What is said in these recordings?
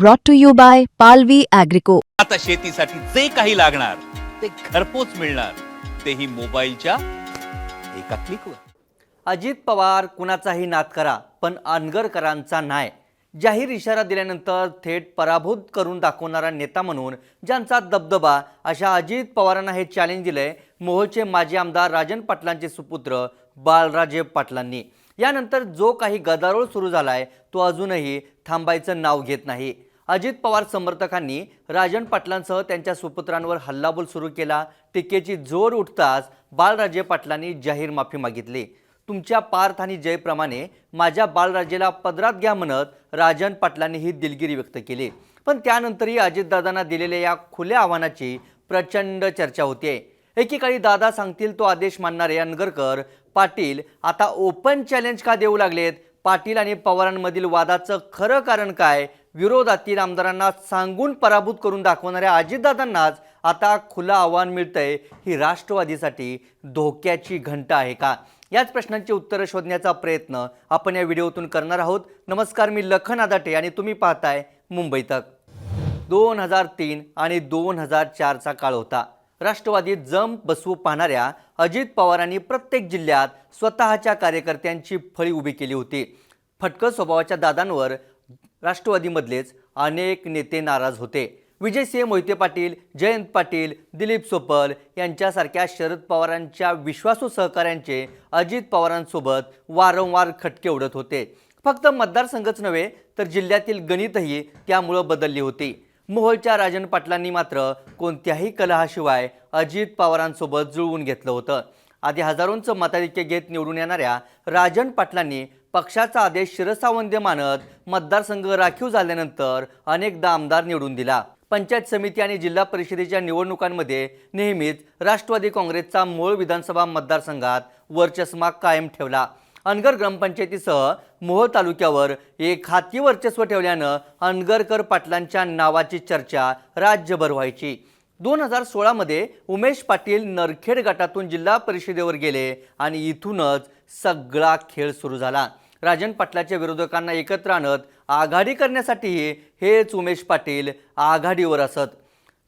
brought to you by Palvi Agrico. आता शेतीसाठी जे काही लागणार ते घरपोच मिळणार. तेही मोबाईलच्या एका क्लिकवर अजित पवार कुणाचाही नाद करा पण अनगरकरांचा नाही जाहीर इशारा दिल्यानंतर थेट पराभूत करून दाखवणारा नेता म्हणून ज्यांचा दबदबा अशा अजित पवारांना हे चॅलेंज दिलंय मोहोळचे माजी आमदार राजन पाटलांचे सुपुत्र बाळराजे पाटलांनी. यानंतर जो काही गदारोळ सुरू झालाय तो अजूनही थांबायचं नाव घेत नाही. अजित पवार समर्थकांनी राजन पाटलांसह त्यांच्या सुपुत्रांवर हल्लाबोल सुरू केला. टीकेची जोर उठताच बाळराजे पाटलांनी जाहीर माफी मागितली. तुमच्या पार्थ आणि जयप्रमाणे माझ्या बाळराजेला पदरात घ्या म्हणत राजन पाटलांनी ही दिलगिरी व्यक्त केली. पण त्यानंतरही अजितदादांना दिलेल्या या खुल्या आव्हानाची प्रचंड चर्चा होते एकेकाळी दादा सांगतील तो आदेश मानणारे अनगरकर पाटील आता ओपन चॅलेंज का देऊ लागलेत? पाटील आणि पवारांमधील वादाचं खरं कारण काय? विरोधातील आमदारांना सांगून पराभूत करून दाखवणाऱ्या अजितदादांनाच आता खुलं आव्हान मिळतंय. ही राष्ट्रवादीसाठी धोक्याची घंटा आहे का? याच प्रश्नांची उत्तरं शोधण्याचा प्रयत्न आपण या व्हिडिओतून करणार आहोत. नमस्कार मी लखन आदाटे आणि तुम्ही पाहताय मुंबई तक. दोन हजार तीन आणि दोन हजार चारचा काळ होता. राष्ट्रवादीत जम बसवू पाहणाऱ्या अजित पवारांनी प्रत्येक जिल्ह्यात स्वतःच्या कार्यकर्त्यांची फळी उभी केली होती. फटकं स्वभावाच्या दादांवर राष्ट्रवादीमधलेच अनेक नेते नाराज होते. विजयसिंह मोहिते पाटील जयंत पाटील दिलीप सोपल यांच्यासारख्या शरद पवारांच्या विश्वासू सहकाऱ्यांचे अजित पवारांसोबत वारंवार खटके उडत होते. फक्त मतदारसंघच नव्हे तर जिल्ह्यातील गणितही त्यामुळं बदलली होती. मोहोळच्या राजन पाटलांनी मात्र कोणत्याही कलहाशिवाय अजित पवारांसोबत जुळवून घेतलं होतं. आधी हजारोंचं मताधिक्य घेत निवडून येणाऱ्या राजन पाटलांनी पक्षाचा आदेश शिरसावंद्य मानत मतदारसंघ राखीव झाल्यानंतर अनेकदा आमदार निवडून दिला. पंचायत समिती आणि जिल्हा परिषदेच्या निवडणुकांमध्ये नेहमीच राष्ट्रवादी काँग्रेसचा मूळ विधानसभा मतदारसंघात वर्चस्मा कायम ठेवला. अनगर ग्रामपंचायतीसह मोहोळ तालुक्यावर एक हाती वर्चस्व ठेवल्यानं अनगरकर पाटलांच्या नावाची चर्चा राज्यभर व्हायची. दोन हजार सोळामध्ये उमेश पाटील नरखेड गटातून जिल्हा परिषदेवर गेले आणि इथूनच सगळा खेळ सुरू झाला. राजन पाटलाच्या विरोधकांना एकत्र आणत आघाडी करण्यासाठीही हेच उमेश पाटील आघाडीवर असत.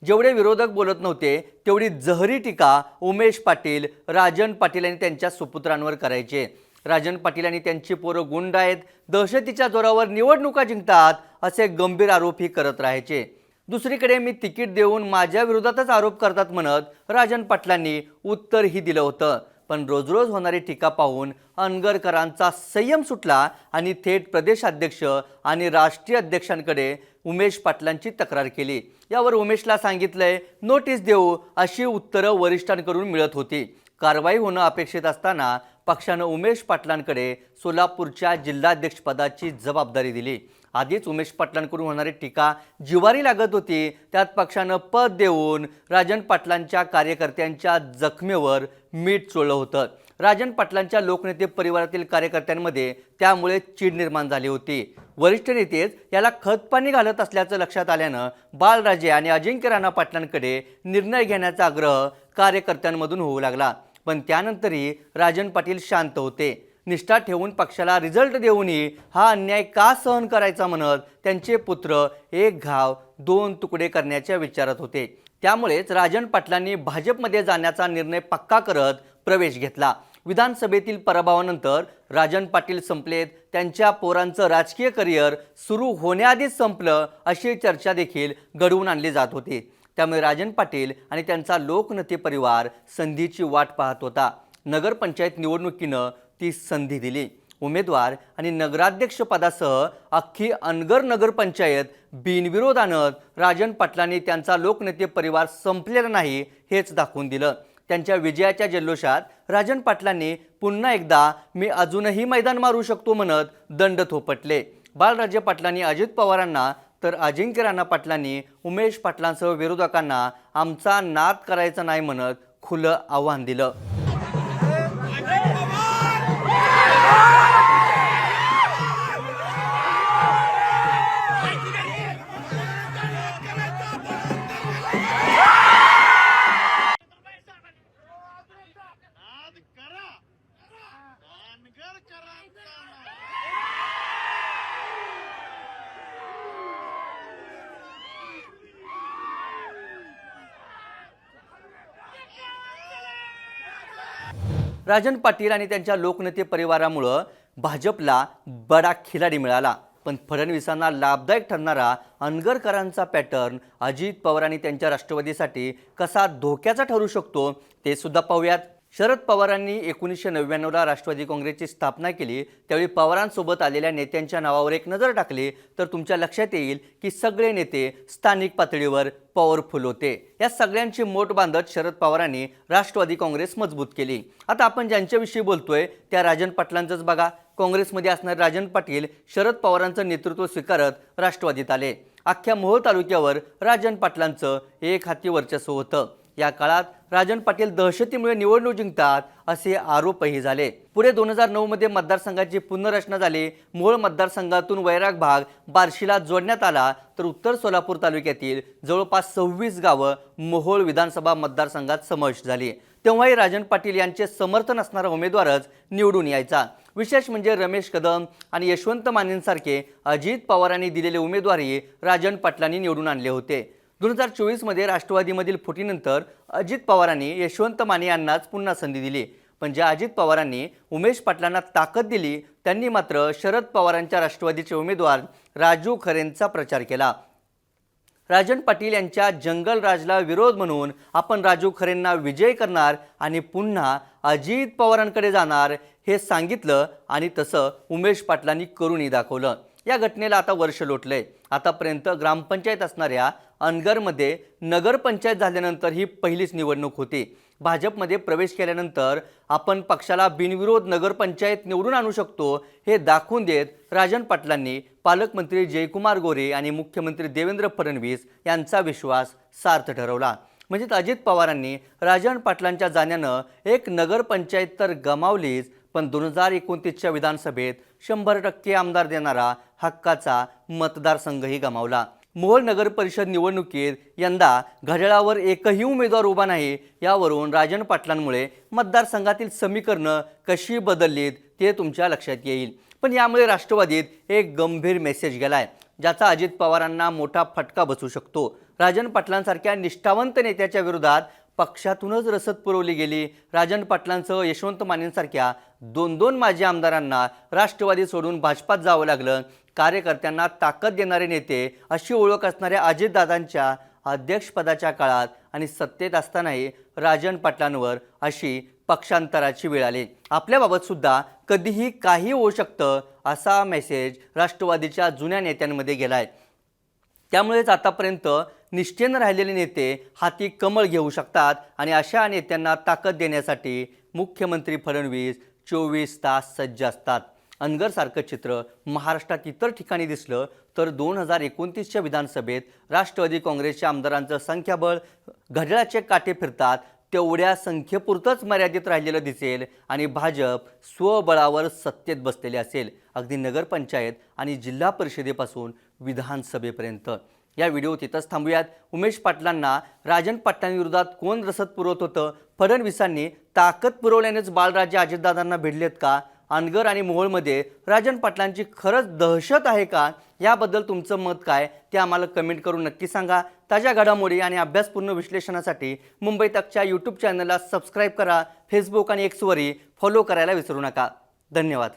जेवढे विरोधक बोलत नव्हते तेवढी जहरी टीका उमेश पाटील राजन पाटील आणि त्यांच्या सुपुत्रांवर करायचे. राजन पाटील आणि त्यांची पोरं गुंड आहेत. दहशतीच्या जोरावर निवडणुका जिंकतात असे गंभीर आरोपही करत राहायचे. दुसरीकडे मी तिकीट देऊन माझ्या विरोधातच आरोप करतात म्हणत राजन पाटलांनी उत्तरही दिलं होतं. पण रोज रोज होणारी टीका पाहून अनगरकरांचा संयम सुटला आणि थेट प्रदेशाध्यक्ष आणि राष्ट्रीय अध्यक्षांकडे उमेश पाटलांची तक्रार केली. यावर उमेशला सांगितलंय नोटीस देऊ अशी उत्तरं वरिष्ठांकडून मिळत होती. कारवाई होणं अपेक्षित असताना पक्षानं उमेश पाटलांकडे सोलापूरच्या जिल्हाध्यक्षपदाची जबाबदारी दिली. आधीच उमेश पाटलांकडून होणारी टीका जिवारी लागत होती. त्यात पक्षानं पद देऊन राजन पाटलांच्या कार्यकर्त्यांच्या जखमेवर मीठ चोळलं होतं. राजन पाटलांच्या लोकनेते परिवारातील कार्यकर्त्यांमध्ये त्यामुळे चीड निर्माण झाली होती. वरिष्ठ नेतेच याला खतपाणी घालत असल्याचं लक्षात आल्यानं बाळराजे आणि अजिंक्य राणा पाटलांकडे निर्णय घेण्याचा आग्रह कार्यकर्त्यांमधून होऊ लागला. पण त्यानंतरही राजन पाटील शांत होते. निष्ठा ठेवून पक्षाला रिझल्ट देऊनही हा अन्याय का सहन करायचा म्हणत त्यांचे पुत्र एक घाव दोन तुकडे करण्याच्या विचारात होते. त्यामुळेच राजन पाटलांनी भाजपमध्ये जाण्याचा निर्णय पक्का करत प्रवेश घेतला. विधानसभेतील पराभवानंतर राजन पाटील संपलेत. त्यांच्या पोरांचं राजकीय करिअर सुरू होण्याआधीच संपलं अशी चर्चा देखील घडवून आणली जात होती. त्यामुळे राजन पाटील आणि त्यांचा लोकनेते परिवार संधीची वाट पाहत होता. नगरपंचायत निवडणुकीनं ती संधी दिली. उमेदवार आणि नगराध्यक्षपदासह अख्खी अनगर नगरपंचायत बिनविरोध आणत राजन पाटलांनी त्यांचा लोकनेते परिवार संपलेला नाही हेच दाखवून दिलं. त्यांच्या विजयाच्या जल्लोषात राजन पाटलांनी पुन्हा एकदा मी अजूनही मैदान मारू शकतो म्हणत दंड थोपटले. बाळराजे पाटलांनी अजित पवारांना तर अजिंक्य राणा पाटलांनी उमेश पाटलांसह विरोधकांना आमचा नाद करायचा नाही म्हणत खुलं आव्हान दिलं. राजन पाटील आणि त्यांच्या लोकनेते परिवारामुळं भाजपला बडा खिलाडी मिळाला. पण फडणवीसांना लाभदायक ठरणारा अनगरकरांचा पॅटर्न अजित पवार आणि त्यांच्या राष्ट्रवादीसाठी कसा धोक्याचा ठरू शकतो ते सुद्धा पाहूयात. शरद पवारांनी एकोणीसशे नव्याण्णवला राष्ट्रवादी काँग्रेसची स्थापना केली. त्यावेळी पवारांसोबत आलेल्या नेत्यांच्या नावावर एक नजर टाकली. तर तुमच्या लक्षात येईल की सगळे नेते स्थानिक पातळीवर पॉवरफुल होते. या सगळ्यांची मोठ बांधत शरद पवारांनी राष्ट्रवादी काँग्रेस मजबूत केली. आता आपण ज्यांच्याविषयी बोलतोय त्या राजन पाटलांचंच बघा. काँग्रेसमध्ये असणारे राजन पाटील शरद पवारांचं नेतृत्व स्वीकारत राष्ट्रवादीत आले. अख्ख्या मोहोळ तालुक्यावर राजन पाटलांचं एक हाती वर्चस्व होतं. या काळात राजन पाटील दहशतीमुळे निवडणूक जिंकतात असे आरोपही झाले. पुढे दोन हजार नऊमध्ये मतदारसंघाची पुनर्रचना झाली. मोहोळ मतदारसंघातून वैराग भाग बार्शीला जोडण्यात आला तर उत्तर सोलापूर तालुक्यातील जवळपास सव्वीस गावं मोहोळ विधानसभा मतदारसंघात समाविष्ट झाली. तेव्हाही राजन पाटील यांचे समर्थन असणारा उमेदवारच निवडून यायचा. विशेष म्हणजे रमेश कदम आणि यशवंत मानेंसारखे अजित पवारांनी दिलेले उमेदवारही राजन पाटलांनी निवडून आणले होते. दोन हजार चोवीसमध्ये राष्ट्रवादीमधील फुटीनंतर अजित पवारांनी यशवंत माने यांनाच पुन्हा संधी दिली. पण ज्या अजित पवारांनी उमेश पाटलांना ताकद दिली त्यांनी मात्र शरद पवारांच्या राष्ट्रवादीचे उमेदवार राजू खरेंचा प्रचार केला. राजन पाटील यांच्या जंगल राजला विरोध म्हणून आपण राजू खरेंना विजय करणार आणि पुन्हा अजित पवारांकडे जाणार हे सांगितलं आणि तसं उमेश पाटलांनी करूनही दाखवलं. या घटनेला आता वर्ष लोटलंय. आतापर्यंत ग्रामपंचायत असणाऱ्या अनगरमध्ये नगरपंचायत झाल्यानंतर ही पहिलीच निवडणूक होती. भाजपमध्ये प्रवेश केल्यानंतर आपण पक्षाला बिनविरोध नगरपंचायत निवडून आणू शकतो हे दाखवून देत राजन पाटलांनी पालकमंत्री जयकुमार गोरे आणि मुख्यमंत्री देवेंद्र फडणवीस यांचा विश्वास सार्थ ठरवला. म्हणजेच अजित पवारांनी राजन पाटलांच्या जाण्यानं एक नगरपंचायत तर गमावलीच पण दोन हजार एकोणतीसच्या विधानसभेत शंभर टक्के आमदार देणारा हक्काचा मतदारसंघही गमावला. मोहोळ नगर परिषद निवडणुकीत यंदा घड्याळावर एकही उमेदवार उभा नाही. यावरून राजन पाटलांमुळे मतदारसंघातील समीकरणं कशी बदललीत ते तुमच्या लक्षात येईल. पण यामुळे राष्ट्रवादीत एक गंभीर मेसेज गेलाय ज्याचा अजित पवारांना मोठा फटका बसू शकतो. राजन पाटलांसारख्या निष्ठावंत नेत्याच्या विरोधात पक्षातूनच रसद पुरवली गेली. राजन पाटलांसह यशवंत मानेंसारख्या दोन दोन माजी आमदारांना राष्ट्रवादी सोडून भाजपात जावं लागलं. कार्यकर्त्यांना ताकद देणारे नेते अशी ओळख असणाऱ्या अजितदादांच्या अध्यक्षपदाच्या काळात आणि सत्तेत असतानाही राजन पाटलांवर अशी पक्षांतराची वेळ आली. आपल्याबाबत सुद्धा कधीही काही होऊ शकतं असा मेसेज राष्ट्रवादीच्या जुन्या नेत्यांमध्ये गेलाय. त्यामुळेच आतापर्यंत निष्ठेनं राहिलेले नेते हाती कमळ घेऊ शकतात आणि अशा नेत्यांना ताकद देण्यासाठी मुख्यमंत्री फडणवीस चोवीस तास सज्ज असतात. अनगरसारखं चित्र महाराष्ट्रात इतर ठिकाणी दिसलं तर दोन हजार एकोणतीसच्या विधानसभेत राष्ट्रवादी काँग्रेसच्या आमदारांचं संख्याबळ घड्याळाचे काटे फिरतात तेवढ्या संख्येपुरतंच मर्यादित राहिलेलं दिसेल आणि भाजप स्वबळावर सत्तेत बसलेले असेल. अगदी नगरपंचायत आणि जिल्हा परिषदेपासून विधानसभेपर्यंत. या व्हिडिओ तिथंच थांबूयात. उमेश पाटलांना राजन पाटलांविरोधात कोण रसद पुरवत होतं? फडणवीसांनी ताकद पुरवल्यानेच बाळराजे अजितदादांना भिडलेत का? अनगर आणि मोहोळमध्ये राजन पाटलांची खरंच दहशत आहे का? याबद्दल तुमचं मत काय? ते आम्हाला कमेंट करून नक्की सांगा. ताज्या घडामोडी आणि अभ्यासपूर्ण विश्लेषणासाठी मुंबई तकच्या यूट्यूब चॅनलला सबस्क्राईब करा. फेसबुक आणि एक्सवरही फॉलो करायला विसरू नका. धन्यवाद.